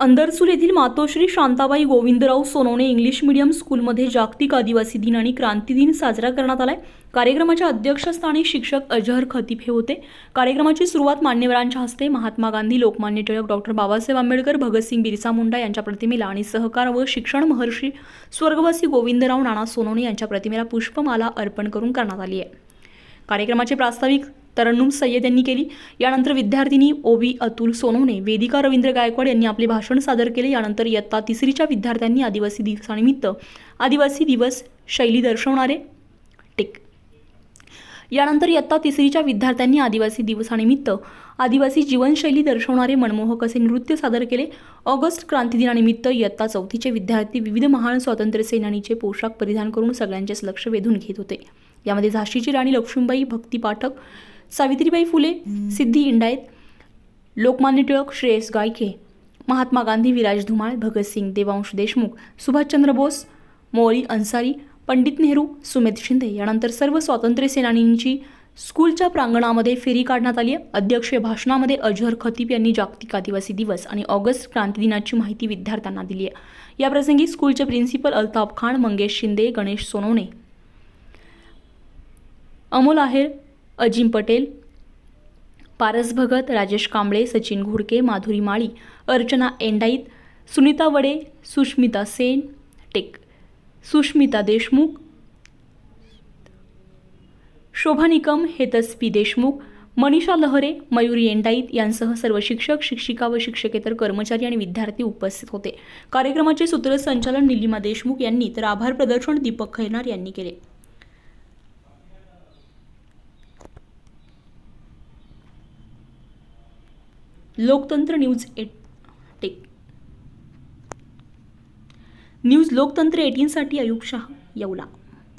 अंदरसूल येथील Matoshri Shantabai Govindrao Sonawane English medium स्कूलमध्ये जागतिक आदिवासी दिन आणि क्रांती दिन साजरा करण्यात आलाय. कार्यक्रमाच्या अध्यक्षस्थानी शिक्षक अजहर खतीफ हे होते. कार्यक्रमाची सुरुवात मान्यवरांच्या हस्ते महात्मा गांधी लोकमान्य टिळक डॉक्टर बाबासाहेब आंबेडकर भगतसिंग बिरसा मुंडा यांच्या प्रतिमेला आणि सहकार व शिक्षण महर्षी स्वर्गवासी गोविंदराव नाना सोनवणे यांच्या प्रतिमेला पुष्पमाला अर्पण करून करण्यात आली आहे. कार्यक्रमाचे प्रास्ताविक तरन्नुम सय्यद यांनी केली. यानंतर विद्यार्थिनी ओबी अतुल सोनवणे वेदिका रवींद्र गायकवाड यांनी आपले भाषण सादर केले. यानंतर इयत्ता तिसरीच्या विद्यार्थ्यांनी आदिवासी दिवसानिमित्त आदिवासी दिवस शैली दर्शवणारे टिक. यानंतर इयत्ता तिसरीच्या विद्यार्थ्यांनी आदिवासी दिवसानिमित्त आदिवासी जीवनशैली दर्शवणारे मनमोहक असे नृत्य सादर केले. ऑगस्ट क्रांती दिनानिमित्त इयत्ता चौथीचे विद्यार्थी विविध महान स्वातंत्र्य सेनानीचे पोशाख परिधान करून सगळ्यांचेच लक्ष वेधून घेत होते. यामध्ये झाशीची राणी लक्ष्मीबाई भक्ती पाठक सावित्रीबाई फुले सिद्धी इंडायत लोकमान्य टिळक श्रेयस गायके महात्मा गांधी विराज धुमाळ भगतसिंग देवांश देशमुख सुभाषचंद्र बोस मोळी अन्सारी पंडित नेहरू सुमेध शिंदे यानंतर सर्व स्वातंत्र्य सेनानींची स्कूलच्या प्रांगणामध्ये फेरी काढण्यात आली आहे. अध्यक्षीय भाषणामध्ये अजहर खतीब यांनी जागतिक आदिवासी दिवस आणि ऑगस्ट क्रांती दिनाची माहिती विद्यार्थ्यांना दिली आहे. याप्रसंगी स्कूलचे प्रिन्सिपल अल्ताफ खान मंगेश शिंदे गणेश सोनवणे अमोल आहेर अजिम पटेल पारस भगत राजेश कांबळे सचिन घोडके माधुरी माळी अर्चना एंडाईत सुनीता वडे सुष्मिता सेन टेक सुष्मिता देशमुख शोभा निकम हेतस्वी देशमुख मनीषा लहरे मयुरी एंडाईत यांसह सर्व शिक्षक शिक्षिका व शिक्षकेतर कर्मचारी आणि विद्यार्थी उपस्थित होते. कार्यक्रमाचे सूत्रसंचालन निलिमा देशमुख यांनी तर आभार प्रदर्शन दीपक खैरनार यांनी केले. लोकतंत्र न्यूज एट टेक. न्यूज लोकतंत्र एटीनसाठी अयुब शाह येवला.